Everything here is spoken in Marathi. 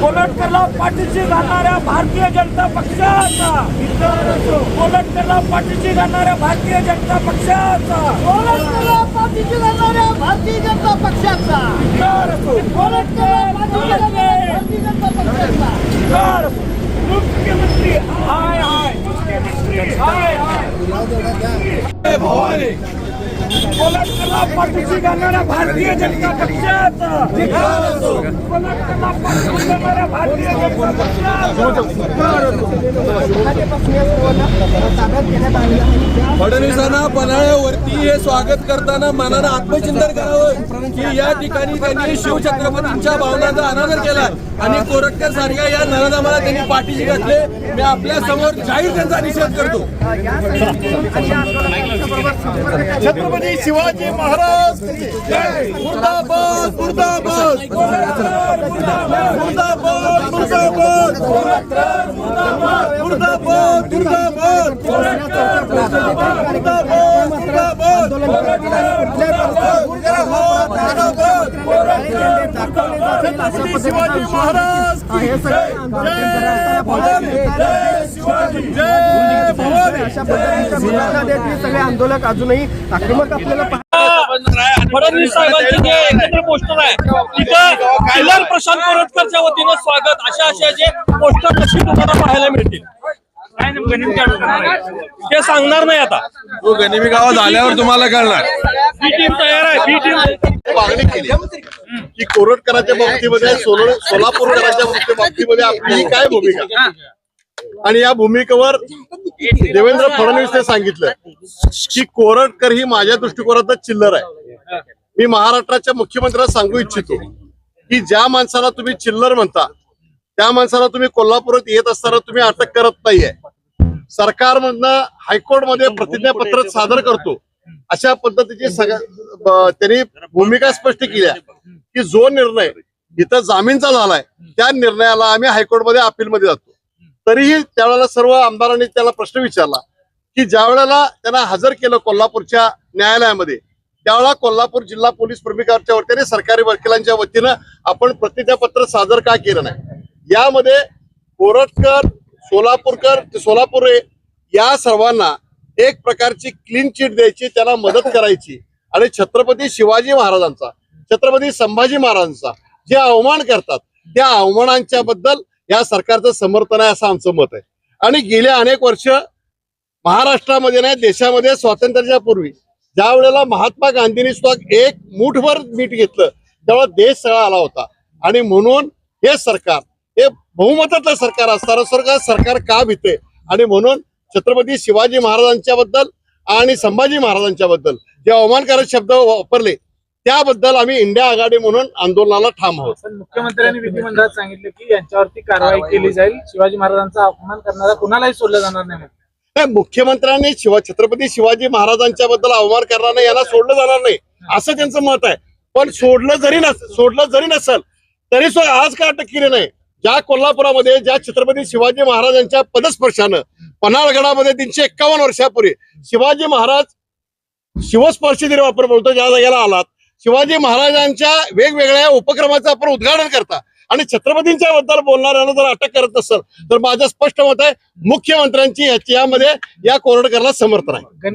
कोलटकरला पाठीशी घालणाऱ्या भारतीय जनता पक्षाचा. कोलटकरला पाठीशी घालणाऱ्या भारतीय जनता पक्षाचा. कोलटकरला पाठीशी घालणाऱ्या भारतीय जनता पक्षाचा. मुख्यमंत्री हाय हाय. मुख्यमंत्री हाय हाय. भवानी. पाठीशी घालणाऱ्या भारतीय जनता पक्षाचा कोलटकरला पाठीशी घालणाऱ्या भारतीय जनता पक्षाचा फडणवीसांना पन्हाळ्यावरती हे स्वागत करताना मनानं आत्मचिंतन करावं की या ठिकाणी त्यांनी शिवछत्रपतींच्या भावनांचा अनादर केला. आणि कोरटकर सारख्या या नरदामाला त्यांनी पाठीशी घातले. मी आपल्यासमोर जाहीर त्यांचा निषेध करतो. छत्रपती शिवाजी महाराज मुर्दाबाद मुर्दाबाद मुर्दाबाद मुर्दाबाद मुर्दाबाद मुर्दाबाद मुर्दाबाद मुर्दाबाद छत्रपती शिवाजी महाराज की जय भवानी! सगळे आंदोलक अजूनही आक्रमक आपल्याला फडणवीस साहेबांचे जे एकत्र पोस्टर आहे तिथं किल्लार प्रशांत कोरटकरच्या वतीनं स्वागत. अशा अशाचे पोस्टर नक्की तुम्हाला पाहायला मिळतील? ते सांगणार नाही आता. तो गनिमी गावात झाल्यावर तुम्हाला कळणार. ही टीम तयार आहे ही टीम मागणी केली. की कोरटकरांच्या बाबतीमध्ये सोल- सोलापूरकरांच्या बाबती- बाबतीमध्ये आपली काय भूमिका? आणि या भूमिकेवर देवेंद्र फडणवीसने सांगितलं की कोरटकर ही माझ्या दृष्टिकोनातच चिल्लर आहे. मी महाराष्ट्राच्या मुख्यमंत्र्यांना सांगू इच्छितो की ज्या माणसाला तुम्ही चिल्लर म्हणता त्या माणसाला तुम्ही कोल्हापुरात येत असताना तुम्ही अटक करत नाहीये. सरकारमधनं हायकोर्टमध्ये प्रतिज्ञापत्र सादर करतो. अशा पद्धतीची सगळ्या त्यांनी भूमिका स्पष्ट केल्या की जो निर्णय इथं जामीनचा झालाय त्या निर्णयाला आम्ही हायकोर्टमध्ये अपीलमध्ये जातो. तरीही त्यावेळेला सर्व आमदारांनी त्याला प्रश्न विचारला की ज्या वेळेला त्यांना हजर केलं कोल्हापूरच्या न्यायालयामध्ये त्यावेळेला कोल्हापूर जिल्हा पोलीस प्रमुखांच्या वतीने सरकारी वकिलांच्या वतीनं आपण प्रतिज्ञापत्र सादर का केलं नाही? यामध्ये कोरटकर सोलापूरकर ते सोलापूर या सर्वांना एक प्रकारची क्लीन चिट द्यायची त्यांना मदत करायची. आणि छत्रपती शिवाजी महाराजांचा छत्रपती संभाजी महाराजांचा जे अवमान करतात त्या अवमानांच्या बद्दल या सरकारचं समर्थन आहे असं आमचं मत आहे. आणि गेल्या अनेक वर्ष महाराष्ट्रामध्ये नाही देशामध्ये स्वातंत्र्याच्या पूर्वी ज्या वेळेला महात्मा गांधींनी स्वतः एक मुठभर मीठ घेतलं तेव्हा देश सगळा आला होता. आणि म्हणून हे सरकार हे बहुमतातलं सरकार असताना सरकार सरकार का भीते आणि म्हणून छत्रपती शिवाजी महाराजांच्या बद्दल आणि संभाजी महाराजांच्या बद्दल जे अवमानकारक शब्द वापरले त्याबद्दल आम्ही इंडिया आघाडी म्हणून आंदोलनाला ठाम आहोत. मुख्यमंत्र्यांनी विधिमंडळात सांगितलं की यांच्यावरती कारवाई केली जाईल. शिवाजी महाराजांचा अपमान करणारा कुणालाही सोडलं जाणार नाही. नाही मुख्यमंत्र्यांनी शिवा छत्रपती शिवाजी महाराजांच्या बद्दल अवमान करणार याला सोडलं जाणार नाही. असं त्यांचं मत आहे. पण सोडलं जरी नस सोडलं जरी नसेल तरी सुद्धा आज का अटक केली नाही. ज्या कोल्हापुरामध्ये ज्या छत्रपती शिवाजी महाराजांच्या पदस्पर्शानं पन्हाळगडामध्ये तीनशे एक्कावन्न वर्षापूर्वी शिवाजी महाराज शिवस्पर्शी दिले वापर बोलतो ज्या जागेला आलात शिवाजी महाराजांच्या वेगवेगळ्या उपक्रमाचं आपण उद्घाटन करता. आणि छत्रपतींच्या बद्दल बोलणाऱ्यांना जर अटक करत असेल तर माझं स्पष्ट मत आहे मुख्यमंत्र्यांची यामध्ये या कोरडकरला समर्थन आहे